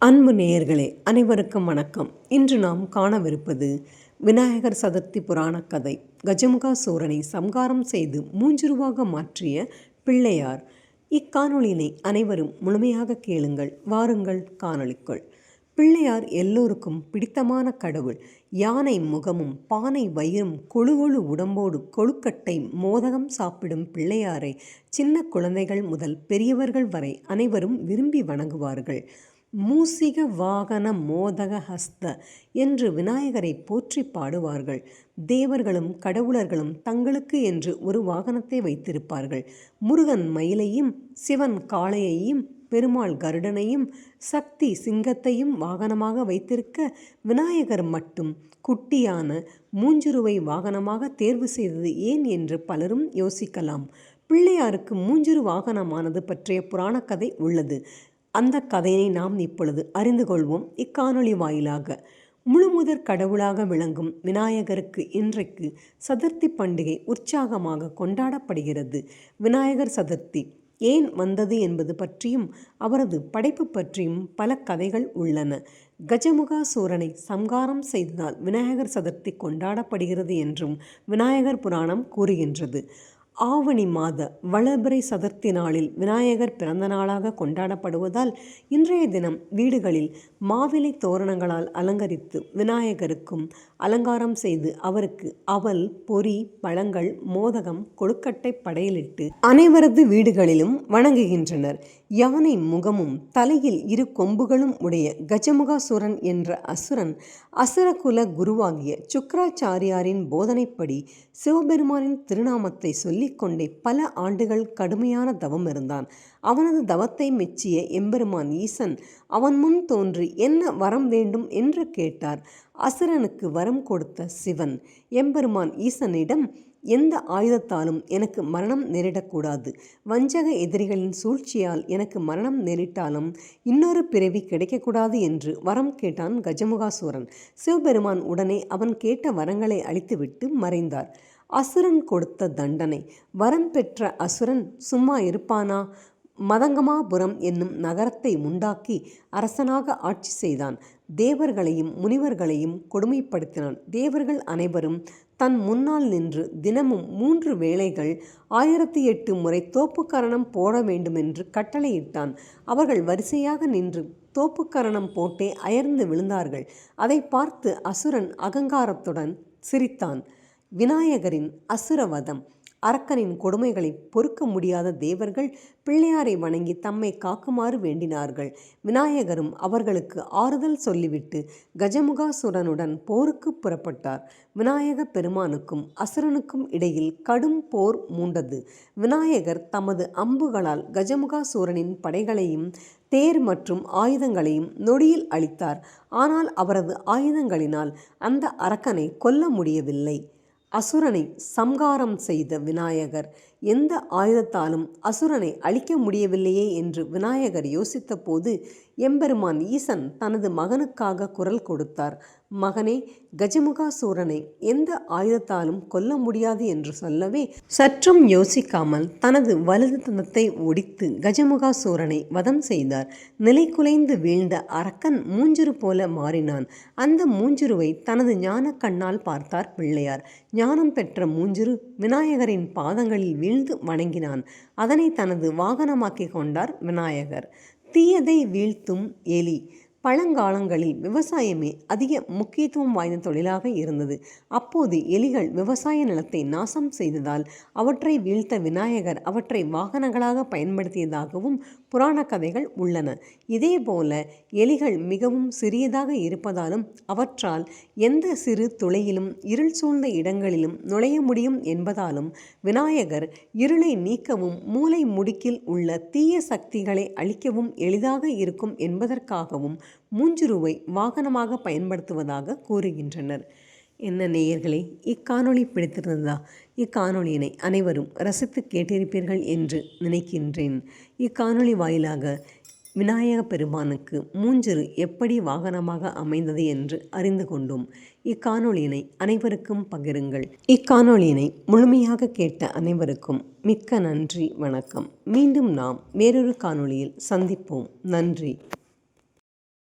அன்பு நேயர்களே அனைவருக்கும் வணக்கம். இன்று நாம் காணவிருப்பது விநாயகர் சதுர்த்தி புராணக் கதை. கஜமுகா சூரனை சம்காரம் செய்து மூஞ்சுருவாக மாற்றிய பிள்ளையார். இக்காணொளியினை அனைவரும் முழுமையாக கேளுங்கள் வாருங்கள் காணொளிக்குள். பிள்ளையார் எல்லோருக்கும் பிடித்தமான கடவுள். யானை முகமும் பானை வயிறும் கொழு கொழு உடம்போடு கொழுக்கட்டை மோதகம் சாப்பிடும் பிள்ளையாரை சின்ன குழந்தைகள் முதல் பெரியவர்கள் வரை அனைவரும் விரும்பி வணங்குவார்கள். மூசிக வாகன மோதக ஹஸ்த என்று விநாயகரை போற்றி பாடுவார்கள். தேவர்களும் கடவுளர்களும் தங்களுக்கு என்று ஒரு வாகனத்தை வைத்திருப்பார்கள். முருகன் மயிலையும் சிவன் காளையையும் பெருமாள் கருடனையும் சக்தி சிங்கத்தையும் வாகனமாக வைத்திருக்க விநாயகர் மட்டும் குட்டியான மூஞ்சுருவை வாகனமாக தேர்வு செய்தது ஏன் என்று பலரும் யோசிக்கலாம். பிள்ளையாருக்கு மூஞ்சுரு வாகனமானது பற்றிய புராணக்கதை உள்ளது. அந்த கதையை நாம் இப்பொழுது அறிந்து கொள்வோம் இக்காணொளி வாயிலாக. முழுமுதற் கடவுளாக விளங்கும் விநாயகருக்கு இன்றைக்கு சதுர்த்தி பண்டிகை உற்சாகமாக கொண்டாடப்படுகிறது. விநாயகர் சதுர்த்தி ஏன் வந்தது என்பது பற்றியும் அவரது படைப்பு பற்றியும் பல கதைகள் உள்ளன. கஜமுகா சூரனை சம்காரம் செய்ததால் விநாயகர் சதுர்த்தி கொண்டாடப்படுகிறது என்றும் விநாயகர் புராணம் கூறுகின்றது. ஆவணி மாத வளபிறை சதுர்த்தி நாளில் விநாயகர் பிறந்த நாளாக கொண்டாடப்படுவதால் இன்றைய தினம் வீடுகளில் மாவிலை தோரணங்களால் அலங்கரித்து விநாயகருக்கும் அலங்காரம் செய்து அவருக்கு அவல் பொறி பழங்கள் மோதகம் கொழுக்கட்டை படையலிட்டு அனைவரது வீடுகளிலும் வணங்குகின்றனர். யானை முகமும் தலையில் இரு கொம்புகளும் உடைய கஜமுகாசுரன் என்ற அசுரன் அசுரகுல குருவாகிய சுக்கராச்சாரியாரின் போதனைப்படி சிவபெருமானின் திருநாமத்தை சொல்லிக்கொண்டே பல ஆண்டுகள் கடுமையான தவம் இருந்தான். அவனது தவத்தை மெச்சிய எம்பெருமான் ஈசன் அவன் முன் தோன்றி என்ன வரம் வேண்டும் என்று கேட்டார். அசுரனுக்கு வரம் கொடுத்த சிவன் எம்பெருமான் ஈசனிடம் எந்த ஆயுதத்தாலும் எனக்கு மரணம் நேரிடக்கூடாது. வஞ்சக எதிரிகளின் சூழ்ச்சியால் எனக்கு மரணம் நேரிட்டாலும் இன்னொரு பிறவி கிடைக்கக்கூடாது என்று வரம் கேட்டான் கஜமுகாசூரன். சிவபெருமான் உடனே அவன் கேட்ட வரங்களை அளித்துவிட்டு மறைந்தார். அசுரன் கொடுத்த தண்டனை. வரம் பெற்ற அசுரன் சும்மா இருப்பானா? மதங்கமாபுரம் என்னும் நகரத்தை உண்டாக்கி அரசனாக ஆட்சி செய்தான். தேவர்களையும் முனிவர்களையும் கொடுமைப்படுத்தினான். தேவர்கள் அனைவரும் தன் முன்னால் நின்று தினமும் மூன்று வேளைகள் ஆயிரத்தி எட்டு முறை தோப்புக்கரணம் போட வேண்டுமென்று கட்டளையிட்டான். அவர்கள் வரிசையாக நின்று தோப்புக்கரணம் போட்டே அயர்ந்து விழுந்தார்கள். அதை பார்த்து அசுரன் அகங்காரத்துடன் சிரித்தான். விநாயகரின் அசுரவதம். அரக்கனின் கொடுமைகளை பொறுக்க முடியாத தேவர்கள் பிள்ளையாரை வணங்கி தம்மை காக்குமாறு வேண்டினார்கள். விநாயகரும் அவர்களுக்கு ஆறுதல் சொல்லிவிட்டு கஜமுகாசுரனுடன் போருக்கு புறப்பட்டார். விநாயக பெருமானுக்கும் அசுரனுக்கும் இடையில் கடும் போர் மூண்டது. விநாயகர் தமது அம்புகளால் கஜமுகாசூரனின் படைகளையும் தேர் மற்றும் ஆயுதங்களையும் நொடியில் அளித்தார் ஆனால் அவரது ஆயுதங்களினால் அந்த அரக்கனை கொல்ல முடியவில்லை. அசுரனை சம்காரம் செய்த விநாயகர். எந்த ஆயுதத்தாலும் அசுரனை அழிக்க முடியவில்லையே என்று விநாயகர் யோசித்தபோது எம்பெருமான் ஈசன் தனது மகனுக்காக குரல் கொடுத்தார். மகனே கஜமுகாசூரனை எந்த ஆயுதத்தாலும் கொல்ல முடியாது என்று சொல்லவே சற்றும் யோசிக்காமல் தனது வலது தனத்தை ஒடித்து கஜமுகாசூரனை வதம் செய்தார். நிலை குலைந்து வீழ்ந்த அரக்கன் மூஞ்சுரு போல மாறினான். அந்த மூஞ்சுருவை தனது ஞான கண்ணால் பார்த்தார் பிள்ளையார். ஞானம் பெற்ற மூஞ்சுரு விநாயகரின் பாதங்களில் வீழ்ந்து வணங்கினான். அதனை தனது வாகனமாக்கி கொண்டார் விநாயகர். தீயதை வீழ்த்தும் எலி. பழங்காலங்களில் விவசாயமே அதிக முக்கியத்துவம் வாய்ந்த தொழிலாக இருந்தது. அப்போது எலிகள் விவசாய நிலத்தை நாசம் செய்ததால் அவற்றை வீழ்த்த விநாயகர் அவற்றை வாகனங்களாக பயன்படுத்தியதாகவும் புராண கதைகள் உள்ளன. இதேபோல எலிகள் மிகவும் சிறியதாக இருப்பதாலும் அவற்றால் எந்த சிறு துளையிலும் இருள் சூழ்ந்த இடங்களிலும் நுழைய முடியும் என்பதாலும் விநாயகர் இருளை நீக்கவும் மூளை முடுக்கில் உள்ள தீய சக்திகளை அழிக்கவும் எளிதாக இருக்கும் என்பதற்காகவும் முஞ்சுருவை வாகனமாக பயன்படுத்துவதாக கூறுகின்றனர். என்ன நேயர்களே இக்காணொளி பிடித்திருந்ததா? இக்காணொளியினை அனைவரும் ரசித்து கேட்டிருப்பீர்கள் என்று நினைக்கின்றேன். இக்காணொளி வாயிலாக விநாயக பெருமானுக்கு மூஞ்சிறு எப்படி வாகனமாக அமைந்தது என்று அறிந்து கொண்டோம். இக்காணொளியினை அனைவருக்கும் பகிருங்கள். இக்காணொளியினை முழுமையாக கேட்ட அனைவருக்கும் மிக்க நன்றி வணக்கம். மீண்டும் நாம் வேறொரு காணொளியில் சந்திப்போம். நன்றி.